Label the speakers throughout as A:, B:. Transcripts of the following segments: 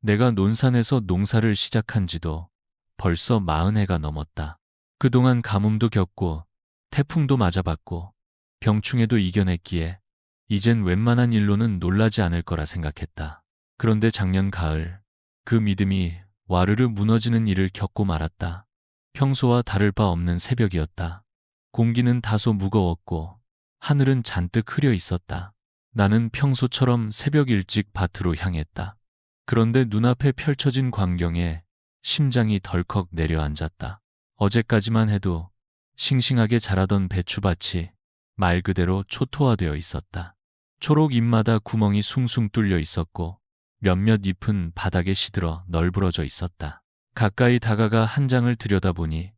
A: 내가 논산에서 농사를 시작한 지도 벌써 마흔 해가 넘었다. 그동안 가뭄도 겪고 태풍도 맞아봤고 병충해도 이겨냈기에 이젠 웬만한 일로는 놀라지 않을 거라 생각했다. 그런데 작년 가을 그 믿음이 와르르 무너지는 일을 겪고 말았다. 평소와 다를 바 없는 새벽이었다. 공기는 다소 무거웠고 하늘은 잔뜩 흐려 있었다. 나는 평소처럼 새벽 일찍 밭으로 향했다. 그런데 눈앞에 펼쳐진 광경에 심장이 덜컥 내려앉았다. 어제까지만 해도 싱싱하게 자라던 배추밭이 말 그대로 초토화되어 있었다. 초록 잎마다 구멍이 숭숭 뚫려 있었고 몇몇 잎은 바닥에 시들어 널브러져 있었다. 가까이 다가가 한 장을 들여다보니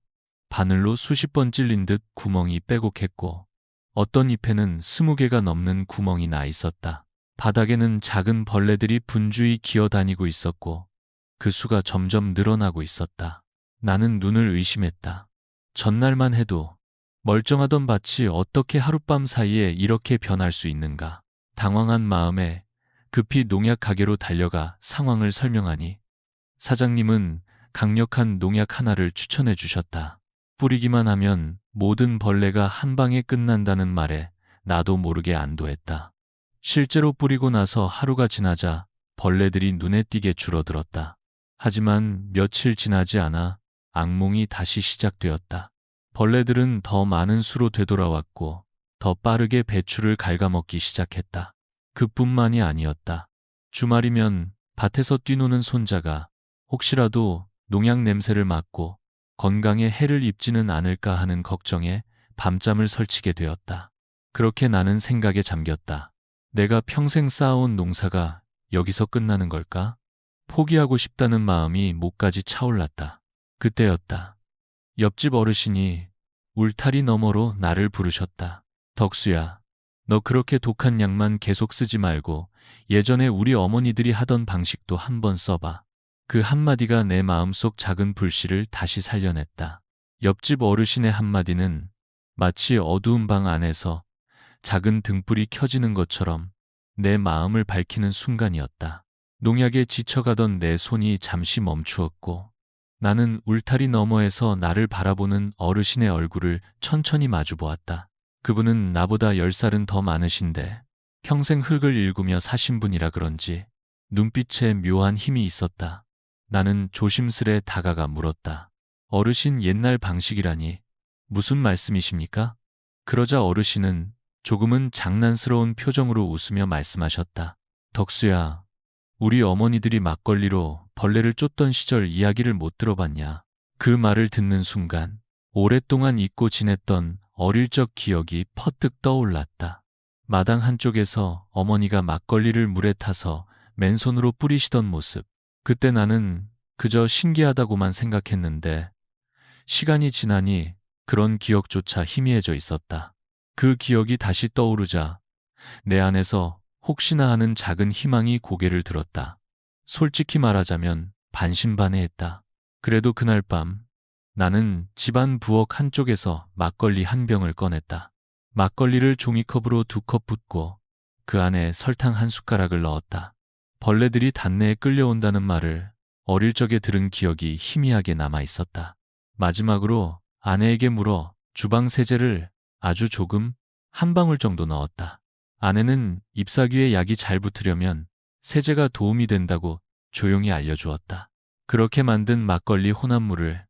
A: 바늘로 수십 번 찔린 듯 구멍이 빼곡했고 어떤 잎에는 스무 개가 넘는 구멍이 나 있었다. 바닥에는 작은 벌레들이 분주히 기어다니고 있었고 그 수가 점점 늘어나고 있었다. 나는 눈을 의심했다. 전날만 해도 멀쩡하던 밭이 어떻게 하룻밤 사이에 이렇게 변할 수 있는가. 당황한 마음에 급히 농약 가게로 달려가 상황을 설명하니 사장님은 강력한 농약 하나를 추천해 주셨다. 뿌리기만 하면 모든 벌레가 한 방에 끝난다는 말에 나도 모르게 안도했다. 실제로 뿌리고 나서 하루가 지나자 벌레들이 눈에 띄게 줄어들었다. 하지만 며칠 지나지 않아 악몽이 다시 시작되었다. 벌레들은 더 많은 수로 되돌아왔고 더 빠르게 배추를 갉아먹기 시작했다. 그뿐만이 아니었다. 주말이면 밭에서 뛰노는 손자가 혹시라도 농약 냄새를 맡고 건강에 해를 입지는 않을까 하는 걱정에 밤잠을 설치게 되었다. 그렇게 나는 생각에 잠겼다. 내가 평생 쌓아온 농사가 여기서 끝나는 걸까? 포기하고 싶다는 마음이 목까지 차올랐다. 그때였다. 옆집 어르신이 울타리 너머로 나를 부르셨다. 덕수야, 너 그렇게 독한 약만 계속 쓰지 말고 예전에 우리 어머니들이 하던 방식도 한번 써봐. 그 한마디가 내 마음속 작은 불씨를 다시 살려냈다. 옆집 어르신의 한마디는 마치 어두운 방 안에서 작은 등불이 켜지는 것처럼 내 마음을 밝히는 순간이었다. 농약에 지쳐가던 내 손이 잠시 멈추었고 나는 울타리 너머에서 나를 바라보는 어르신의 얼굴을 천천히 마주보았다. 그분은 나보다 열 살은 더 많으신데 평생 흙을 일구며 사신 분이라 그런지 눈빛에 묘한 힘이 있었다. 나는 조심스레 다가가 물었다. 어르신 옛날 방식이라니 무슨 말씀이십니까? 그러자 어르신은 조금은 장난스러운 표정으로 웃으며 말씀하셨다. 덕수야, 우리 어머니들이 막걸리로 벌레를 쫓던 시절 이야기를 못 들어봤냐. 그 말을 듣는 순간 오랫동안 잊고 지냈던 어릴 적 기억이 퍼뜩 떠올랐다. 마당 한쪽에서 어머니가 막걸리를 물에 타서 맨손으로 뿌리시던 모습. 그때 나는 그저 신기하다고만 생각했는데 시간이 지나니 그런 기억조차 희미해져 있었다. 그 기억이 다시 떠오르자 내 안에서 혹시나 하는 작은 희망이 고개를 들었다. 솔직히 말하자면 반신반의했다. 그래도 그날 밤 나는 집안 부엌 한쪽에서 막걸리 한 병을 꺼냈다. 막걸리를 종이컵으로 두 컵 붓고 그 안에 설탕 한 숟가락을 넣었다. 벌레들이 단내에 끌려온다는 말을 어릴 적에 들은 기억이 희미하게 남아 있었다. 마지막으로 아내에게 물어 주방 세제를 아주 조금 한 방울 정도 넣었다. 아내는 잎사귀에 약이 잘 붙으려면 세제가 도움이 된다고 조용히 알려주었다. 그렇게 만든 막걸리 혼합물을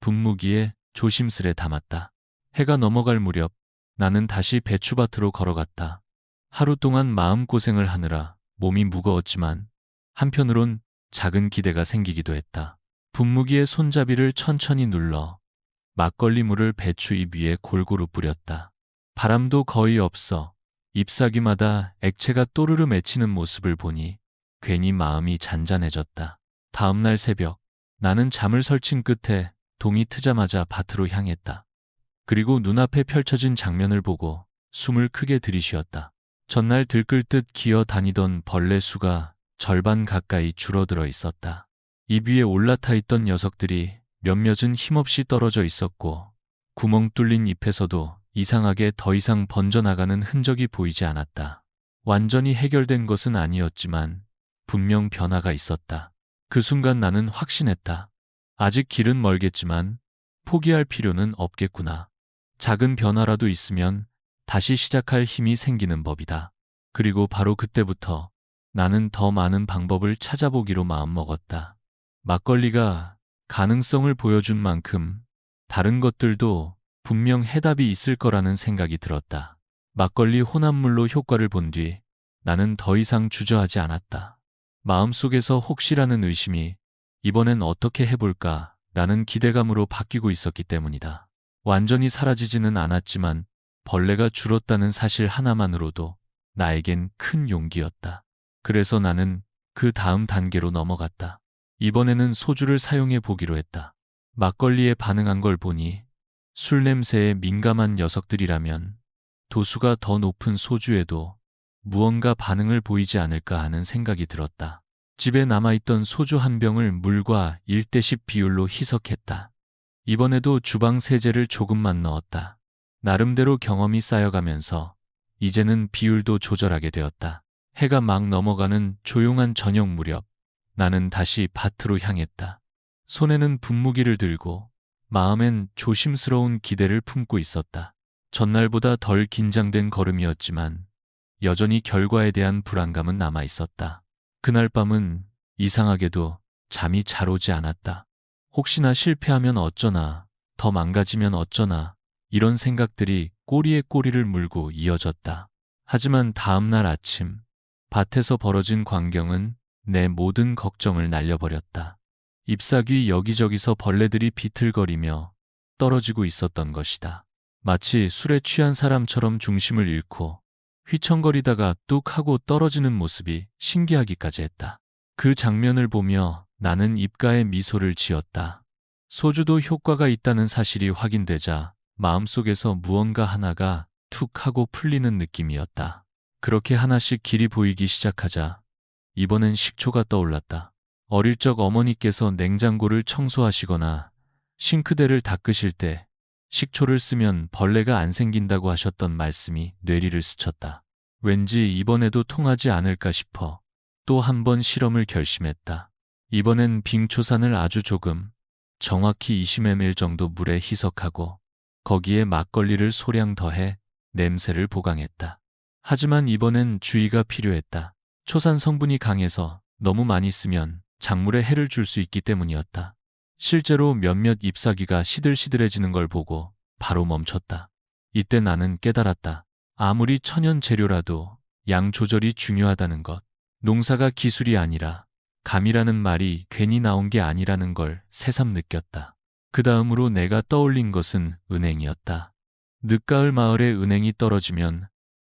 A: 분무기에 조심스레 담았다. 해가 넘어갈 무렵 나는 다시 배추밭으로 걸어갔다. 하루 동안 마음고생을 하느라 몸이 무거웠지만 한편으론 작은 기대가 생기기도 했다. 분무기의 손잡이를 천천히 눌러 막걸리 물을 배추 잎 위에 골고루 뿌렸다. 바람도 거의 없어 잎사귀마다 액체가 또르르 맺히는 모습을 보니 괜히 마음이 잔잔해졌다. 다음날 새벽 나는 잠을 설친 끝에 동이 트자마자 밭으로 향했다. 그리고 눈앞에 펼쳐진 장면을 보고 숨을 크게 들이쉬었다. 전날 들끓듯 기어 다니던 벌레 수가 절반 가까이 줄어들어 있었다. 입 위에 올라타 있던 녀석들이 몇몇은 힘없이 떨어져 있었고 구멍 뚫린 잎에서도 이상하게 더 이상 번져나가는 흔적이 보이지 않았다. 완전히 해결된 것은 아니었지만 분명 변화가 있었다. 그 순간 나는 확신했다. 아직 길은 멀겠지만 포기할 필요는 없겠구나. 작은 변화라도 있으면 다시 시작할 힘이 생기는 법이다. 그리고 바로 그때부터 나는 더 많은 방법을 찾아보기로 마음먹었다. 막걸리가 가능성을 보여준 만큼 다른 것들도 분명 해답이 있을 거라는 생각이 들었다. 막걸리 혼합물로 효과를 본 뒤 나는 더 이상 주저하지 않았다. 마음속에서 혹시라는 의심이 이번엔 어떻게 해볼까 라는 기대감으로 바뀌고 있었기 때문이다. 완전히 사라지지는 않았지만 벌레가 줄었다는 사실 하나만으로도 나에겐 큰 용기였다. 그래서 나는 그 다음 단계로 넘어갔다. 이번에는 소주를 사용해 보기로 했다. 막걸리에 반응한 걸 보니 술 냄새에 민감한 녀석들이라면 도수가 더 높은 소주에도 무언가 반응을 보이지 않을까 하는 생각이 들었다. 집에 남아있던 소주 한 병을 물과 1대10 비율로 희석했다. 이번에도 주방 세제를 조금만 넣었다. 나름대로 경험이 쌓여가면서 이제는 비율도 조절하게 되었다. 해가 막 넘어가는 조용한 저녁 무렵 나는 다시 밭으로 향했다. 손에는 분무기를 들고 마음엔 조심스러운 기대를 품고 있었다. 전날보다 덜 긴장된 걸음이었지만 여전히 결과에 대한 불안감은 남아 있었다. 그날 밤은 이상하게도 잠이 잘 오지 않았다. 혹시나 실패하면 어쩌나, 더 망가지면 어쩌나, 이런 생각들이 꼬리에 꼬리를 물고 이어졌다. 하지만 다음날 아침, 밭에서 벌어진 광경은 내 모든 걱정을 날려버렸다. 잎사귀 여기저기서 벌레들이 비틀거리며 떨어지고 있었던 것이다. 마치 술에 취한 사람처럼 중심을 잃고 휘청거리다가 뚝 하고 떨어지는 모습이 신기하기까지 했다. 그 장면을 보며 나는 입가에 미소를 지었다. 소주도 효과가 있다는 사실이 확인되자 마음속에서 무언가 하나가 툭 하고 풀리는 느낌이었다. 그렇게 하나씩 길이 보이기 시작하자 이번엔 식초가 떠올랐다. 어릴 적 어머니께서 냉장고를 청소하시거나 싱크대를 닦으실 때 식초를 쓰면 벌레가 안 생긴다고 하셨던 말씀이 뇌리를 스쳤다. 왠지 이번에도 통하지 않을까 싶어 또 한 번 실험을 결심했다. 이번엔 빙초산을 아주 조금, 정확히 20ml 정도 물에 희석하고 거기에 막걸리를 소량 더해 냄새를 보강했다. 하지만 이번엔 주의가 필요했다. 초산 성분이 강해서 너무 많이 쓰면 작물에 해를 줄 수 있기 때문이었다. 실제로 몇몇 잎사귀가 시들시들해지는 걸 보고 바로 멈췄다. 이때 나는 깨달았다. 아무리 천연 재료라도 양 조절이 중요하다는 것. 농사가 기술이 아니라 감이라는 말이 괜히 나온 게 아니라는 걸 새삼 느꼈다. 그 다음으로 내가 떠올린 것은 은행이었다. 늦가을 마을에 은행이 떨어지면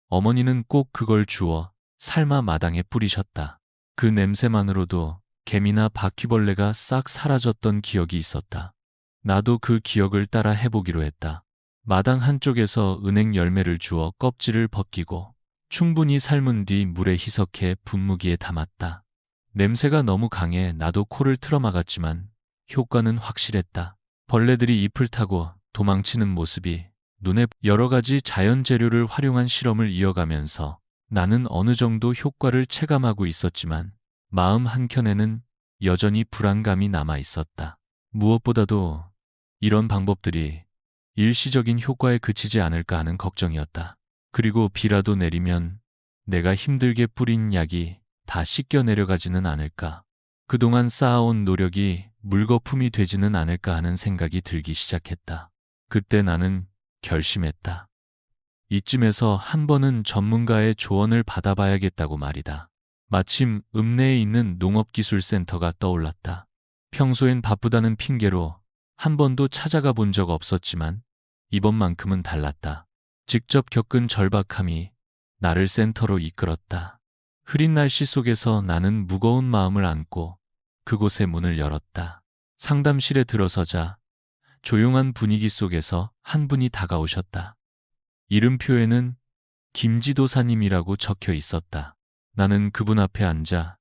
A: 어머니는 꼭 그걸 주워 삶아 마당에 뿌리셨다. 그 냄새만으로도 개미나 바퀴벌레가 싹 사라졌던 기억이 있었다. 나도 그 기억을 따라 해보기로 했다. 마당 한쪽에서 은행 열매를 주어 껍질을 벗기고 충분히 삶은 뒤 물에 희석해 분무기에 담았다. 냄새가 너무 강해 나도 코를 틀어막았지만 효과는 확실했다. 벌레들이 잎을 타고 도망치는 모습이 눈에 여러 가지 자연 재료를 활용한 실험을 이어가면서 나는 어느 정도 효과를 체감하고 있었지만 마음 한켠에는 여전히 불안감이 남아 있었다. 무엇보다도 이런 방법들이 일시적인 효과에 그치지 않을까 하는 걱정이었다. 그리고 비라도 내리면 내가 힘들게 뿌린 약이 다 씻겨 내려가지는 않을까. 그동안 쌓아온 노력이 물거품이 되지는 않을까 하는 생각이 들기 시작했다. 그때 나는 결심했다. 이쯤에서 한 번은 전문가의 조언을 받아봐야겠다고 말이다. 마침 읍내에 있는 농업기술센터가 떠올랐다. 평소엔 바쁘다는 핑계로 한 번도 찾아가 본 적 없었지만 이번만큼은 달랐다. 직접 겪은 절박함이 나를 센터로 이끌었다. 흐린 날씨 속에서 나는 무거운 마음을 안고 그곳의 문을 열었다. 상담실에 들어서자 조용한 분위기 속에서 한 분이 다가오셨다. 이름표에는 김지도사님이라고 적혀 있었다. 나는 그분 앞에 앉아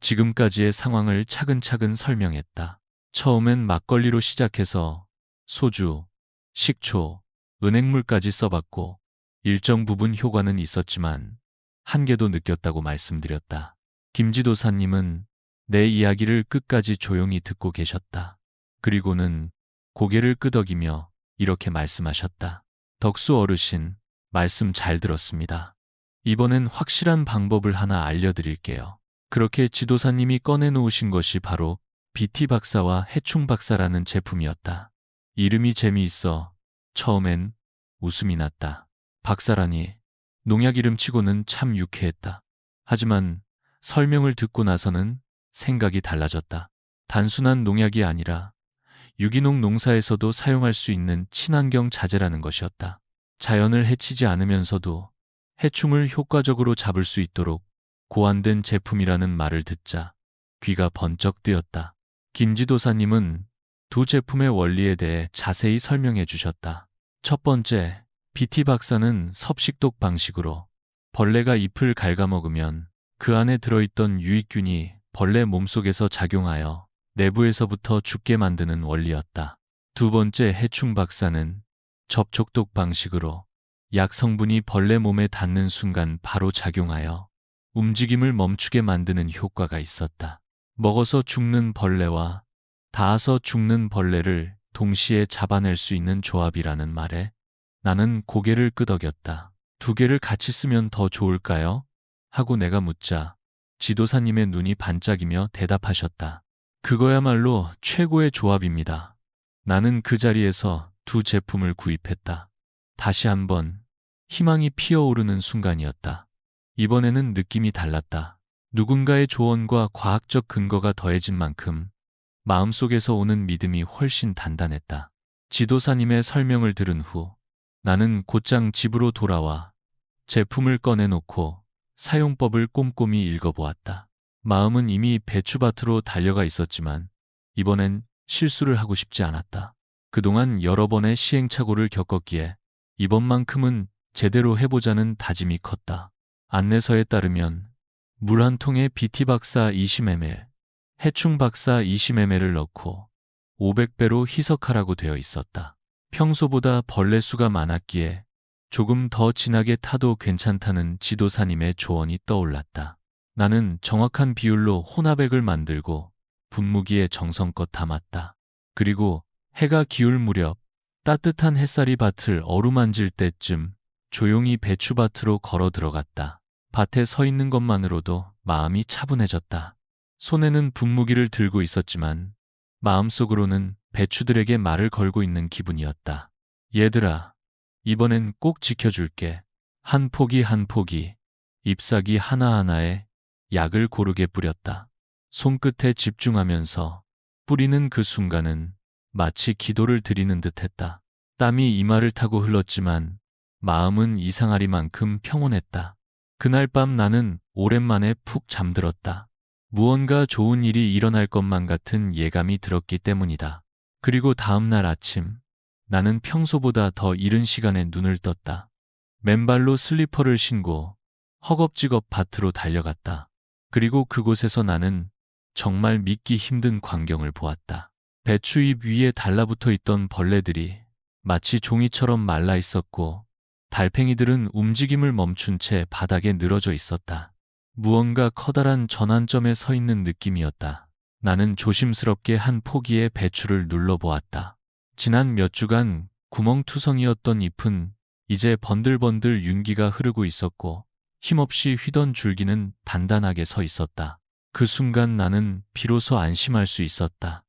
A: 지금까지의 상황을 차근차근 설명했다. 처음엔 막걸리로 시작해서 소주, 식초, 은행물까지 써봤고 일정 부분 효과는 있었지만 한계도 느꼈다고 말씀드렸다. 김지도사님은 내 이야기를 끝까지 조용히 듣고 계셨다. 그리고는 고개를 끄덕이며 이렇게 말씀하셨다. 덕수 어르신, 말씀 잘 들었습니다. 이번엔 확실한 방법을 하나 알려드릴게요. 그렇게 지도사님이 꺼내놓으신 것이 바로 BT 박사와 해충 박사라는 제품이었다. 이름이 재미있어 처음엔 웃음이 났다. 박사라니 농약 이름 치고는 참 유쾌했다. 하지만 설명을 듣고 나서는 생각이 달라졌다. 단순한 농약이 아니라 유기농 농사에서도 사용할 수 있는 친환경 자재라는 것이었다. 자연을 해치지 않으면서도 해충을 효과적으로 잡을 수 있도록 고안된 제품이라는 말을 듣자 귀가 번쩍 뜨였다. 김지도사님은 두 제품의 원리에 대해 자세히 설명해 주셨다. 첫 번째, BT 박사는 섭식독 방식으로 벌레가 잎을 갉아먹으면 그 안에 들어있던 유익균이 벌레 몸속에서 작용하여 내부에서부터 죽게 만드는 원리였다. 두 번째 해충 박사는 접촉독 방식으로 약 성분이 벌레 몸에 닿는 순간 바로 작용하여 움직임을 멈추게 만드는 효과가 있었다. 먹어서 죽는 벌레와 닿아서 죽는 벌레를 동시에 잡아낼 수 있는 조합이라는 말에 나는 고개를 끄덕였다. 두 개를 같이 쓰면 더 좋을까요? 하고 내가 묻자 지도사님의 눈이 반짝이며 대답하셨다. 그거야말로 최고의 조합입니다. 나는 그 자리에서 두 제품을 구입했다. 다시 한번 희망이 피어오르는 순간이었다. 이번에는 느낌이 달랐다. 누군가의 조언과 과학적 근거가 더해진 만큼 마음속에서 오는 믿음이 훨씬 단단했다. 지도사님의 설명을 들은 후 나는 곧장 집으로 돌아와 제품을 꺼내놓고 사용법을 꼼꼼히 읽어보았다. 마음은 이미 배추밭으로 달려가 있었지만 이번엔 실수를 하고 싶지 않았다. 그동안 여러 번의 시행착오를 겪었기에 이번만큼은 제대로 해보자는 다짐이 컸다. 안내서에 따르면 물 한 통에 BT 박사 20ml, 해충 박사 20ml를 넣고 500배로 희석하라고 되어 있었다. 평소보다 벌레 수가 많았기에 조금 더 진하게 타도 괜찮다는 지도사님의 조언이 떠올랐다. 나는 정확한 비율로 혼합액을 만들고 분무기에 정성껏 담았다. 그리고 해가 기울 무렵 따뜻한 햇살이 밭을 어루만질 때쯤 조용히 배추밭으로 걸어 들어갔다. 밭에 서 있는 것만으로도 마음이 차분해졌다. 손에는 분무기를 들고 있었지만 마음속으로는 배추들에게 말을 걸고 있는 기분이었다. 얘들아, 이번엔 꼭 지켜줄게. 한 포기 한 포기, 잎사귀 하나하나에 약을 고르게 뿌렸다. 손끝에 집중하면서 뿌리는 그 순간은 마치 기도를 드리는 듯 했다. 땀이 이마를 타고 흘렀지만 마음은 이상하리만큼 평온했다. 그날 밤 나는 오랜만에 푹 잠들었다. 무언가 좋은 일이 일어날 것만 같은 예감이 들었기 때문이다. 그리고 다음 날 아침 나는 평소보다 더 이른 시간에 눈을 떴다. 맨발로 슬리퍼를 신고 허겁지겁 밭으로 달려갔다. 그리고 그곳에서 나는 정말 믿기 힘든 광경을 보았다. 배추잎 위에 달라붙어 있던 벌레들이 마치 종이처럼 말라 있었고 달팽이들은 움직임을 멈춘 채 바닥에 늘어져 있었다. 무언가 커다란 전환점에 서 있는 느낌이었다. 나는 조심스럽게 한 포기의 배추를 눌러보았다. 지난 몇 주간 구멍투성이었던 잎은 이제 번들번들 윤기가 흐르고 있었고 힘없이 휘던 줄기는 단단하게 서 있었다. 그 순간 나는 비로소 안심할 수 있었다.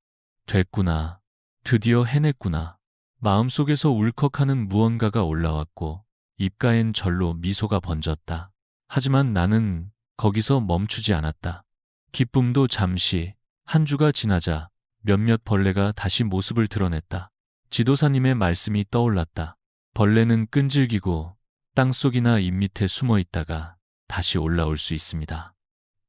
A: 됐구나. 드디어 해냈구나. 마음속에서 울컥하는 무언가가 올라왔고 입가엔 절로 미소가 번졌다. 하지만 나는 거기서 멈추지 않았다. 기쁨도 잠시 한 주가 지나자 몇몇 벌레가 다시 모습을 드러냈다. 지도사님의 말씀이 떠올랐다. 벌레는 끈질기고 땅속이나 잎 밑에 숨어 있다가 다시 올라올 수 있습니다.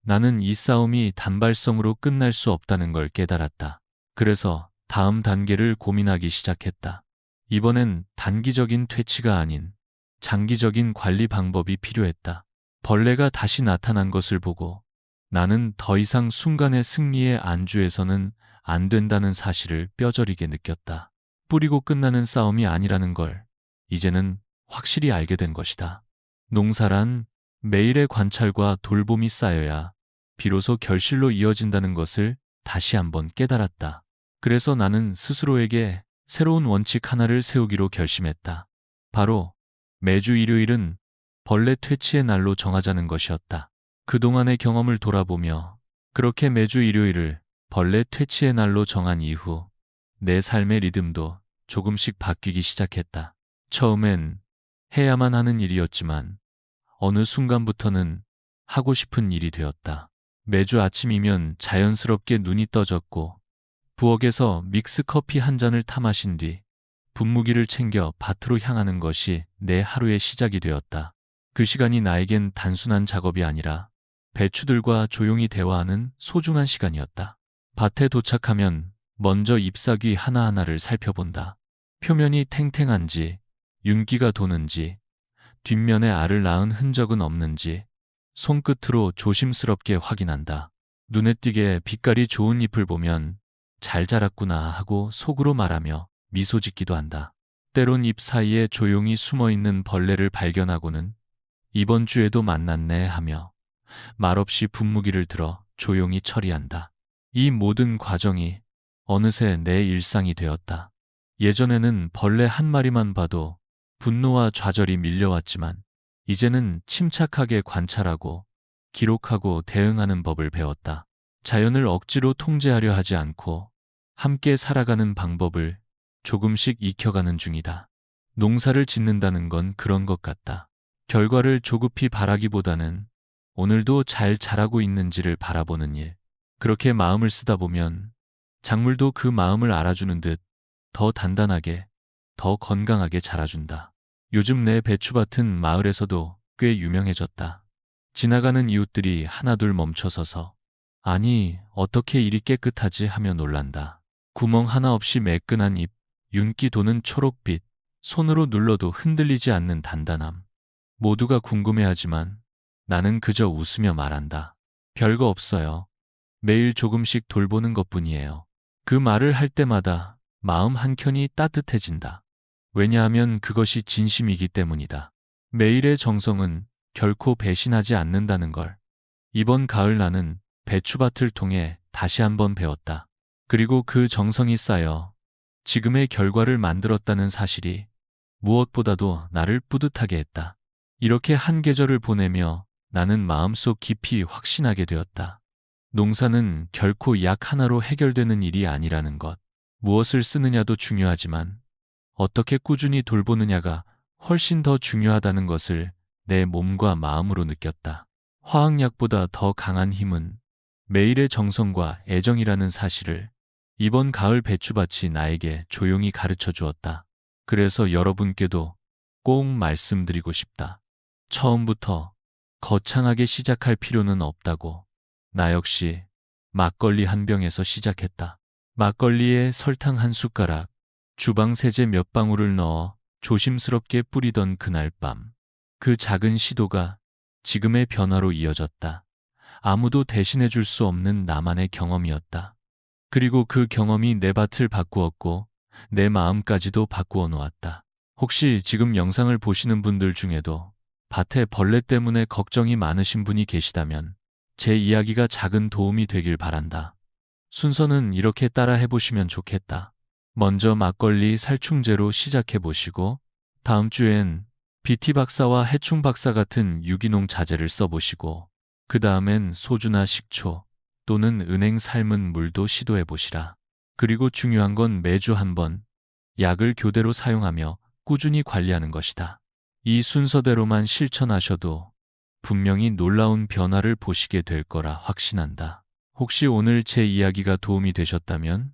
A: 나는 이 싸움이 단발성으로 끝날 수 없다는 걸 깨달았다. 그래서 다음 단계를 고민하기 시작했다. 이번엔 단기적인 퇴치가 아닌 장기적인 관리 방법이 필요했다. 벌레가 다시 나타난 것을 보고 나는 더 이상 순간의 승리에 안주해서는 안 된다는 사실을 뼈저리게 느꼈다. 뿌리고 끝나는 싸움이 아니라는 걸 이제는 확실히 알게 된 것이다. 농사란 매일의 관찰과 돌봄이 쌓여야 비로소 결실로 이어진다는 것을 다시 한번 깨달았다. 그래서 나는 스스로에게 새로운 원칙 하나를 세우기로 결심했다. 바로 매주 일요일은 벌레 퇴치의 날로 정하자는 것이었다. 그동안의 경험을 돌아보며 그렇게 매주 일요일을 벌레 퇴치의 날로 정한 이후 내 삶의 리듬도 조금씩 바뀌기 시작했다. 처음엔 해야만 하는 일이었지만 어느 순간부터는 하고 싶은 일이 되었다. 매주 아침이면 자연스럽게 눈이 떠졌고 부엌에서 믹스 커피 한 잔을 타 마신 뒤 분무기를 챙겨 밭으로 향하는 것이 내 하루의 시작이 되었다. 그 시간이 나에겐 단순한 작업이 아니라 배추들과 조용히 대화하는 소중한 시간이었다. 밭에 도착하면 먼저 잎사귀 하나하나를 살펴본다. 표면이 탱탱한지, 윤기가 도는지, 뒷면에 알을 낳은 흔적은 없는지 손끝으로 조심스럽게 확인한다. 눈에 띄게 빛깔이 좋은 잎을 보면 잘 자랐구나 하고 속으로 말하며 미소 짓기도 한다. 때론 잎 사이에 조용히 숨어 있는 벌레를 발견하고는 이번 주에도 만났네 하며 말없이 분무기를 들어 조용히 처리한다. 이 모든 과정이 어느새 내 일상이 되었다. 예전에는 벌레 한 마리만 봐도 분노와 좌절이 밀려왔지만 이제는 침착하게 관찰하고 기록하고 대응하는 법을 배웠다. 자연을 억지로 통제하려 하지 않고 함께 살아가는 방법을 조금씩 익혀가는 중이다. 농사를 짓는다는 건 그런 것 같다. 결과를 조급히 바라기보다는 오늘도 잘 자라고 있는지를 바라보는 일. 그렇게 마음을 쓰다 보면 작물도 그 마음을 알아주는 듯 더 단단하게, 더 건강하게 자라준다. 요즘 내 배추밭은 마을에서도 꽤 유명해졌다. 지나가는 이웃들이 하나둘 멈춰서서 아니, 어떻게 이리 깨끗하지 하며 놀란다. 구멍 하나 없이 매끈한 잎, 윤기 도는 초록빛, 손으로 눌러도 흔들리지 않는 단단함. 모두가 궁금해하지만 나는 그저 웃으며 말한다. 별거 없어요. 매일 조금씩 돌보는 것 뿐이에요. 그 말을 할 때마다 마음 한켠이 따뜻해진다. 왜냐하면 그것이 진심이기 때문이다. 매일의 정성은 결코 배신하지 않는다는 걸. 이번 가을 나는 배추밭을 통해 다시 한번 배웠다. 그리고 그 정성이 쌓여 지금의 결과를 만들었다는 사실이 무엇보다도 나를 뿌듯하게 했다. 이렇게 한 계절을 보내며 나는 마음속 깊이 확신하게 되었다. 농사는 결코 약 하나로 해결되는 일이 아니라는 것. 무엇을 쓰느냐도 중요하지만 어떻게 꾸준히 돌보느냐가 훨씬 더 중요하다는 것을 내 몸과 마음으로 느꼈다. 화학약보다 더 강한 힘은 매일의 정성과 애정이라는 사실을 이번 가을 배추밭이 나에게 조용히 가르쳐 주었다. 그래서 여러분께도 꼭 말씀드리고 싶다. 처음부터 거창하게 시작할 필요는 없다고. 나 역시 막걸리 한 병에서 시작했다. 막걸리에 설탕 한 숟가락, 주방 세제 몇 방울을 넣어 조심스럽게 뿌리던 그날 밤. 그 작은 시도가 지금의 변화로 이어졌다. 아무도 대신해 줄 수 없는 나만의 경험이었다. 그리고 그 경험이 내 밭을 바꾸었고 내 마음까지도 바꾸어 놓았다. 혹시 지금 영상을 보시는 분들 중에도 밭에 벌레 때문에 걱정이 많으신 분이 계시다면 제 이야기가 작은 도움이 되길 바란다. 순서는 이렇게 따라 해보시면 좋겠다. 먼저 막걸리 살충제로 시작해 보시고 다음 주엔 BT 박사와 해충 박사 같은 유기농 자재를 써보시고 그 다음엔 소주나 식초 또는 은행 삶은 물도 시도해 보시라. 그리고 중요한 건 매주 한 번 약을 교대로 사용하며 꾸준히 관리하는 것이다. 이 순서대로만 실천하셔도 분명히 놀라운 변화를 보시게 될 거라 확신한다. 혹시 오늘 제 이야기가 도움이 되셨다면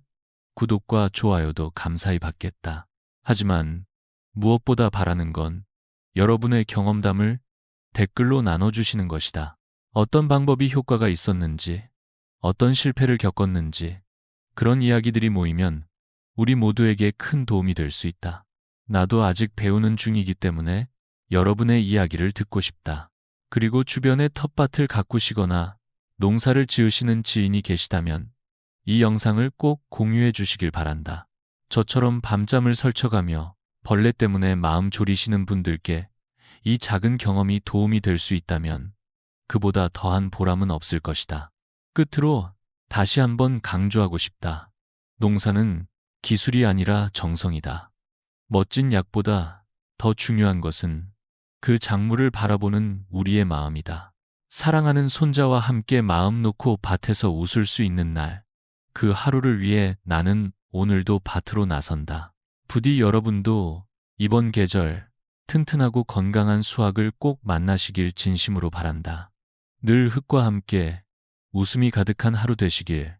A: 구독과 좋아요도 감사히 받겠다. 하지만 무엇보다 바라는 건 여러분의 경험담을 댓글로 나눠주시는 것이다. 어떤 방법이 효과가 있었는지, 어떤 실패를 겪었는지, 그런 이야기들이 모이면 우리 모두에게 큰 도움이 될 수 있다. 나도 아직 배우는 중이기 때문에 여러분의 이야기를 듣고 싶다. 그리고 주변에 텃밭을 가꾸시거나 농사를 지으시는 지인이 계시다면 이 영상을 꼭 공유해 주시길 바란다. 저처럼 밤잠을 설쳐가며 벌레 때문에 마음 졸이시는 분들께 이 작은 경험이 도움이 될 수 있다면 그보다 더한 보람은 없을 것이다. 끝으로 다시 한번 강조하고 싶다. 농사는 기술이 아니라 정성이다. 멋진 약보다 더 중요한 것은 그 작물을 바라보는 우리의 마음이다. 사랑하는 손자와 함께 마음 놓고 밭에서 웃을 수 있는 날, 그 하루를 위해 나는 오늘도 밭으로 나선다. 부디 여러분도 이번 계절 튼튼하고 건강한 수확을 꼭 만나시길 진심으로 바란다. 늘 흙과 함께 웃음이 가득한 하루 되시길